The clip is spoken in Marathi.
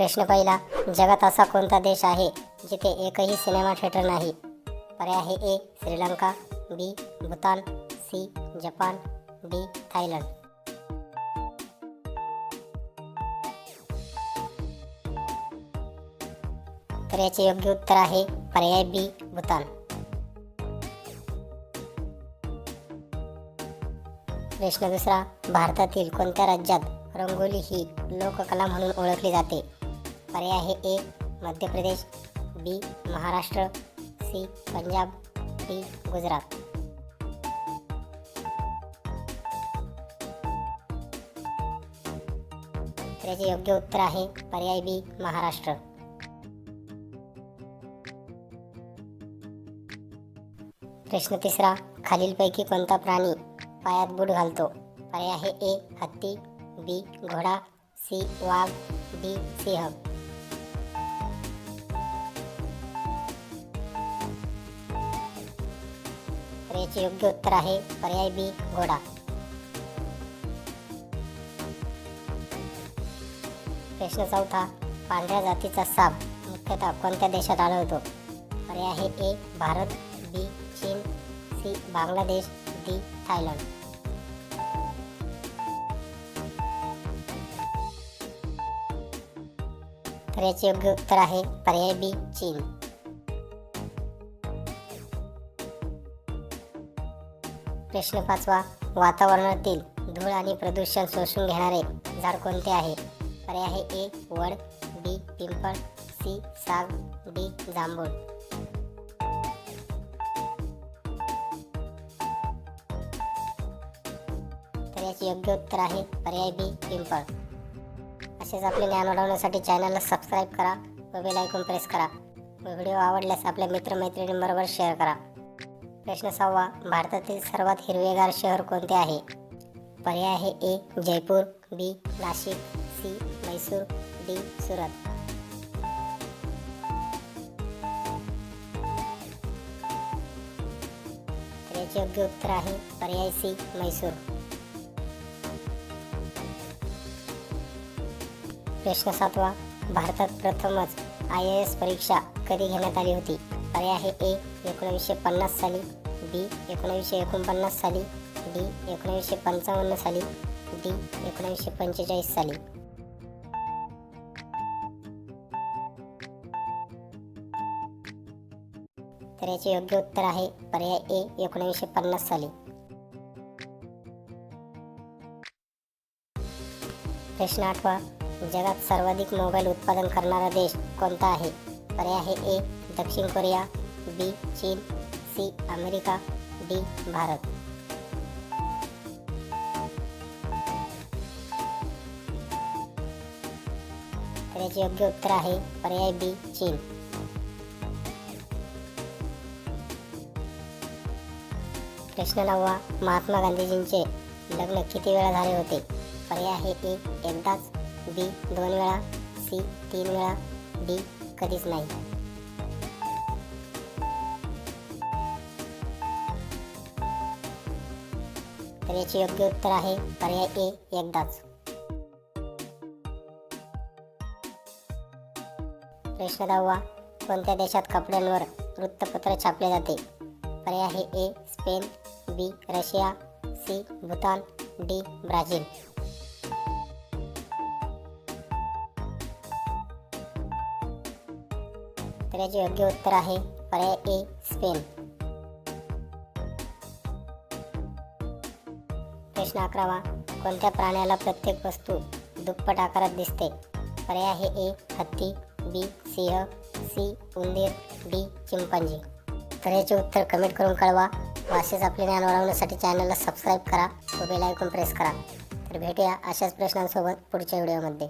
प्रश्न पहिला जगात असा कोणता देश आहे जिथे एकही सिनेमा थिएटर नाही? पर्याय आहे A Sri Lanka B Bhutan C Japan D Thailand. तर याचे योग्य उत्तर आहे पर्याय बी भूतान. प्रश्न दुसरा भारतातील कोणत्या राज्यात रंगोली ही लोककला म्हणून ओळखली जाते? पर्याय आहे A Madhya Pradesh B Maharashtra C Punjab D Gujarat. त्याचे योग्य उत्तर आहे पर्याय बी महाराष्ट्र. प्रश्न तिसरा खालीलपैकी कोणता प्राणी पायात बूट घालतो? पर्याय आहे ए हत्ती बी घोडा सी वाघ डी सिंह. तर याचे योग्य उत्तर आहे पर्याय बी घोडा. प्रश्न चौथा पांढऱ्या जातीचा साप मुख्यतः कोणत्या देशात आढळतो? पर्याय आहे ए भारत बी चीन सी बांगलादेश डी थायलंड. तर याचे योग्य उत्तर आहे पर्याय बी चीन. प्रश्न पाचवा वातावरणातील धूळ आणि प्रदूषण शोषून घेणारे झाड कोणते आहे? पर्याय आहे ए वड बी पिंपळ सी साग डी जांभूळ. तर याचे योग्य उत्तर आहे पर्याय बी पिंपळ. असेच आपले ज्ञान वाढवण्यासाठी चॅनलला सबस्क्राईब करा व बेल आयकॉन प्रेस करा. व्हिडिओ आवडल्यास आपल्या मित्रमैत्रिणींबरोबर शेअर करा. प्रश्न सहावा भारतातील सर्वात हिरवेगार शहर कोणते आहे? पर्याय आहे A Jaipur B Nashik C Mysore D Surat. याचे योग्य उत्तर आहे पर्याय सी मैसूर प्रश्न सातवा भारतात प्रथमच आय ए एस परीक्षा कधी घेण्यात आली होती? पर्याय आहे ए एकोणीसशे पन्नास साली बी एकोणीसशे एकोणपन्नास साली डी एकोणीसशे पंचावन्न साली डी एकोणीसशे पंचेचाळीस साली. तर याचे योग्य उत्तर आहे पर्याय ए एकोणीसशे पन्नास साली. प्रश्न आठवा जगात सर्वाधिक मोबाईल उत्पादन करणारा देश कोणता आहे? पर्याय आहे ए दक्षिण कोरिया बी चीन सी अमेरिका डी भारत. तर याचे योग्य उत्तर आहे पर्याय बी चीन. प्रश्न नववा महात्मा गांधीजींचे लग्न किती वेळा झाले होते? पर्याय आहे ए एकदाच बी दोन वेळा सी तीन वेळा डी कधीच नाही. तर याचे योग्य उत्तर आहे पर्याय ए एकदाच. प्रश्न दहावा कोणत्या देशात कपड्यांवर वृत्तपत्र छापले जाते? पर्याय आहे A Spain B Russia C Bhutan D Brazil. तर याचे योग्य उत्तर आहे पर्याय ए स्पेन. प्रश्न अकरावा कोणत्या प्राण्याला प्रत्येक वस्तू दुप्पट आकारात दिसते? पर्याय हे ए हत्ती बी सिंह सी उंदीर डी चिंपांजी. तर याचे उत्तर कमेंट करून कळवा. असेच आपले ज्ञान वाढवण्यासाठी चॅनलला सबस्क्राईब करा व बेल आयकॉन प्रेस करा. तर भेटूया अशाच प्रश्नांसोबत पुढच्या व्हिडिओमध्ये